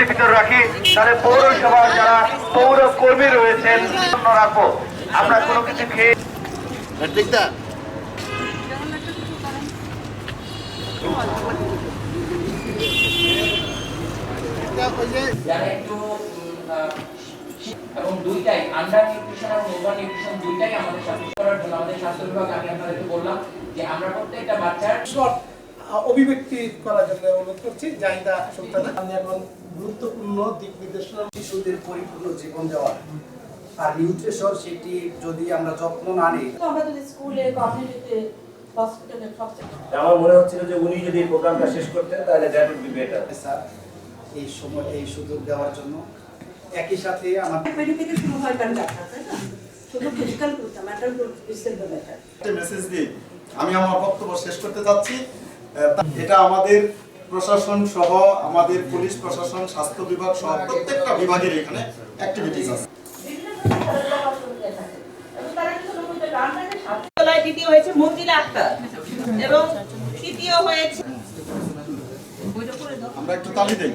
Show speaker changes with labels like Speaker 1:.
Speaker 1: টেবিলের ভিতর রাখি তাহলে পৌরসভার যারা পৌর কর্মী রয়েছেন রাখব আমরা কোনো কিছু খেয়ে
Speaker 2: একটু এবং দুইটাই আন্ডার নিউট্রিশন এবং ওভার নিউট্রিশন দুইটাই আমাদের স্বাস্থ্য করার জন্য আমাদের স্বাস্থ্য বিভাগ আমি আপনাদেরকে বললাম যে আমরা প্রত্যেকটা বাচ্চার
Speaker 3: অভিব্যক্তি করার জন্য অনুরোধ করছি। জাহিদা সুলতানা। আমি এখন গুরুত্বপূর্ণ দিক নির্দেশনা
Speaker 4: শিশুদের পরিপূর্ণ জীবন দেওয়া আর নিউট্রিশন সেটি যদি আমরা যত্ন না নিই।
Speaker 5: তো আমরা যদি স্কুলে কমিউনিটিতে
Speaker 6: আমার মনে হচ্ছিল যে উনি যদি এই প্রোগ্রামটা শেষ করতেন তাহলে that would be better
Speaker 4: sir. এই সময় এই সুযোগ দেওয়ার জন্য। একই সাথে আমার
Speaker 5: পেডি থেকে শুরু হয় কারণ ডাক্তার তাই না? শুধু ফিজিক্যাল ইজ ম্যাটার
Speaker 7: একটা মেসেজ দিয়ে আমি আমার বক্তব্য শেষ করতে যাচ্ছি এটা আমাদের প্রশাসন সহ আমাদের পুলিশ প্রশাসন স্বাস্থ্য বিভাগ সহ প্রত্যেকটা বিভাগের এখানে অ্যাক্টিভিটিস আছে।
Speaker 8: দ্বিতীয় হয়েছে মঞ্জিলা আক্তার এবং তৃতীয় হয়েছে
Speaker 7: আমরা একটু তালি দেই।